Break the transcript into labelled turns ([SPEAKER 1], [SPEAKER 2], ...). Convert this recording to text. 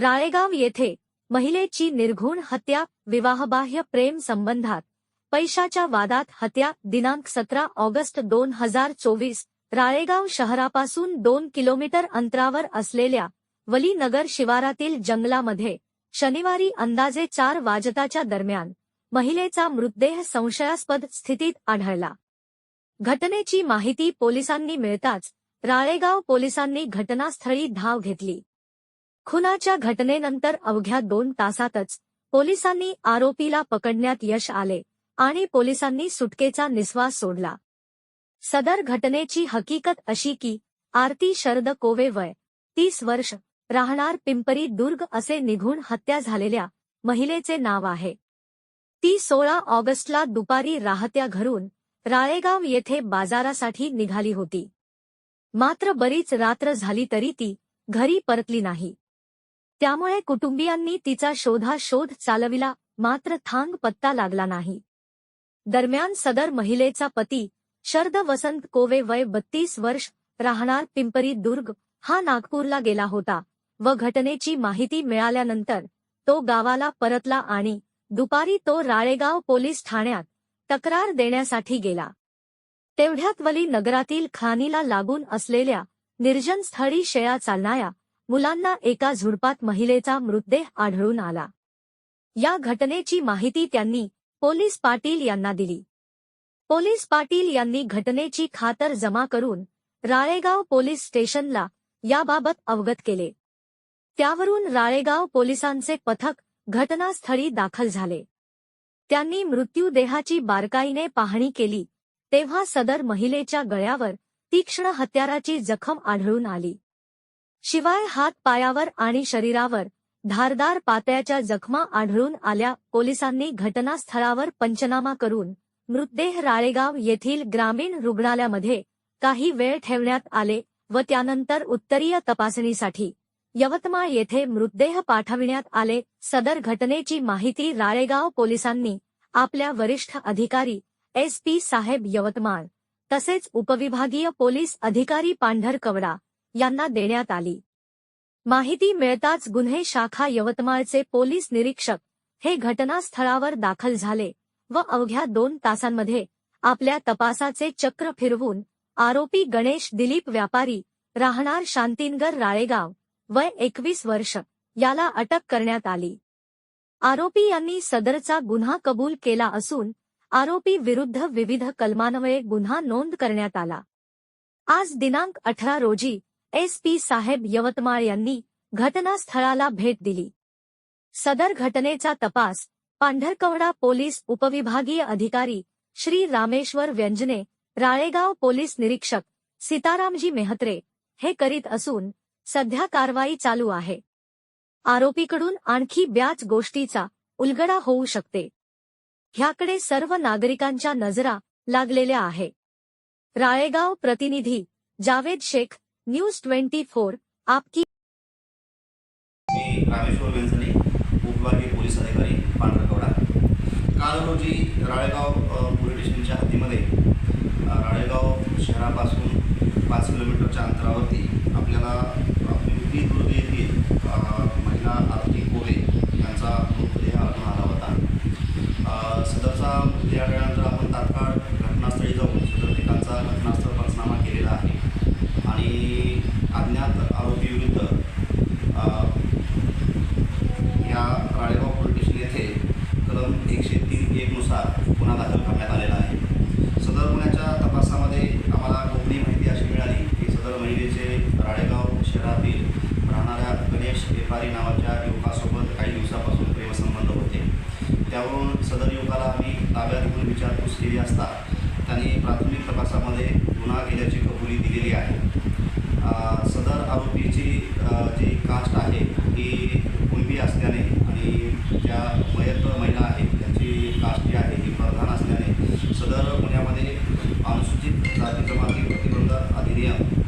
[SPEAKER 1] राळेगाव येथे महिलेची निर्घुण हत्या विवाहबाह्य प्रेम संबंधात पैशाच्या वादात हत्या दिनांक सतरा ऑगस्ट दोन हजार चोवीस राळेगाव शहरापासून दोन किलोमीटर अंतरावर असलेल्या वलीनगर शिवारातील जंगलामध्ये शनिवारी अंदाजे चार वाजताच्या दरम्यान महिलेचा मृतदेह संशयास्पद स्थितीत आढळला. घटनेची माहिती पोलिसांनी मिळताच राळेगाव पोलिसांनी घटनास्थळी धाव घेतली. खुनाच्या घटनेनंतर अवघ्या दोन तासातच पोलिसांनी आरोपीला पकडण्यात यश आले आणि पोलिसांनी सुटकेचा निश्वास सोडला. सदर घटनेची हकीकत अशी की आरती शरद कोवे वय तीस वर्ष राहणार पिंपरी दुर्ग असे निघून हत्या झालेल्या महिलेचे नाव आहे. ती सोळा ऑगस्टला दुपारी राहत्या घरून राळेगाव येथे बाजारासाठी निघाली होती. मात्र बरीच रात्र झाली तरी ती घरी परतली नाही. त्यामुळे कुटुंबियांनी तिचा शोधाशोध चालविला मात्र थांग पत्ता लागला नाही. दरम्यान सदर महिलेचा पती शरद वसंत कोवे वय बत्तीस वर्ष राहणार पिंपरी दुर्ग हा नागपूरला गेला होता व घटनेची माहिती मिळाल्यानंतर तो गावाला परतला आणि दुपारी तो राळेगाव पोलीस ठाण्यात तक्रार देण्यासाठी गेला. तेवढ्यात वली नगरातील खाणीला लागून असलेल्या निर्जन स्थळी शेळा चालणाऱ्या मुलांना एका झुडपात महिलेचा मृतदेह आढळून आला. या घटनेची माहिती त्यांनी पोलीस पाटील यांना दिली. पोलीस पाटील यांनी घटनेची खातर जमा करून राळेगाव पोलीस स्टेशनला याबाबत अवगत केले. त्यावरून राळेगाव पोलिसांचे पथक घटनास्थळी दाखल झाले. त्यांनी मृत्यूदेहाची बारकाईने पाहणी केली तेव्हा सदर महिलेच्या गळ्यावर तीक्ष्ण हत्याराची जखम आढळून आली. शिवाय हात पायावर आणि शरीरावर धारदार पात्याच्या जखमा आढळून आल्या. पोलिसांनी घटनास्थळावर पंचनामा करून मृतदेह राळेगाव येथील ग्रामीण रुग्णालयामध्ये काही वेळ ठेवण्यात आले व त्यानंतर उत्तरीय तपासणीसाठी यवतमाळ येथे मृतदेह पाठविण्यात आले. सदर घटनेची माहिती राळेगाव पोलिसांनी आपल्या वरिष्ठ अधिकारी एस पी साहेब यवतमाळ तसेच उपविभागीय पोलीस अधिकारी पांढर कवडा यांना देण्यात आली. माहिती मिळताच गुन्हे शाखा यवतमाळचे पोलीस निरीक्षक हे घटनास्थळावर दाखल झाले व अवघ्या दोन तासांमध्ये आपल्या तपासाचे चक्र फिरवून आरोपी गणेश दिलीप व्यापारी राहणार शांतीनगर राळेगाव वय एकवीस वर्ष याला अटक करण्यात आली. आरोपी यांनी सदरचा गुन्हा कबूल केला असून आरोपी विरुद्ध विविध कलमान्वये गुन्हा नोंद करण्यात आला. आज दिनांक अठरा रोजी एस पी साहेब यवतमाळ यांनी घटनास्थळाला भेट दिली. सदर घटनेचा तपास पांढरकवडा पोलीस उपविभागीय अधिकारी श्री रामेश्वर व्यंजने राळेगाव पोलीस निरीक्षक सीतारामजी मेहत्रे हे करीत असून सध्या कारवाई चालू आहे. आरोपीकडून आणखी ब्याच गोष्टीचा उलगडा होऊ शकते. ह्याकडे सर्व नागरिकांच्या नजरा लागलेल्या आहे. राळेगाव प्रतिनिधी Javed Shaikh news twenty four आपकी
[SPEAKER 2] रामेश्वर वेंजणे उपविभागीय पोलीस अधिकारी पांढरकवडा. काल रोजी राळेगाव पोलीस स्टेशनच्या हद्दीमध्ये राळेगाव शहरापासून पाच किलोमीटरच्या अंतरावरती आपल्याला अ, पिंपरी दुर्ग येथील अ, महिला आरती कोवे यांचा मृतदेह आढळून आला होता अ, सदरचा मृतदेह आढळल्यानंतर आपण तात्काळ घटनास्थळी जाऊन सदर ठिकाणचा घटनास्थळ पंचनामा केलेला आहे आणि अज्ञात आरोपीविरुद्ध अ, या राळेगाव पोलीस स्टेशन येथे कलम एकशे तीन एकनुसार गुन्हा दाखल करण्यात आलेला आहे सदर गुन्ह्याच्या तपासामध्ये आम्हाला गोपनीय माहिती अशी मिळाली की सदर महिलेचे राळेगाव शहरातील राहणाऱ्या गणेश व्यापारी नावाच्या युवकासोबत काही दिवसापासून प्रेमसंबंध होते त्यावरून सदर युवकाला आम्ही ताब्यात घेऊन विचारपूस केली असता त्यांनी प्राथमिक तपासामध्ये गुन्हा केल्याची कबुली दिलेली आहे. सदर आरोपीची जी कास्ट आहे ही कुणबी असल्याने आणि ज्या मयत महिला आहेत त्यांची कास्ट जी आहे ही प्रधान असल्याने सदर पुण्यामध्ये अनुसूचित जाती जमाती प्रतिबंध अधिनियम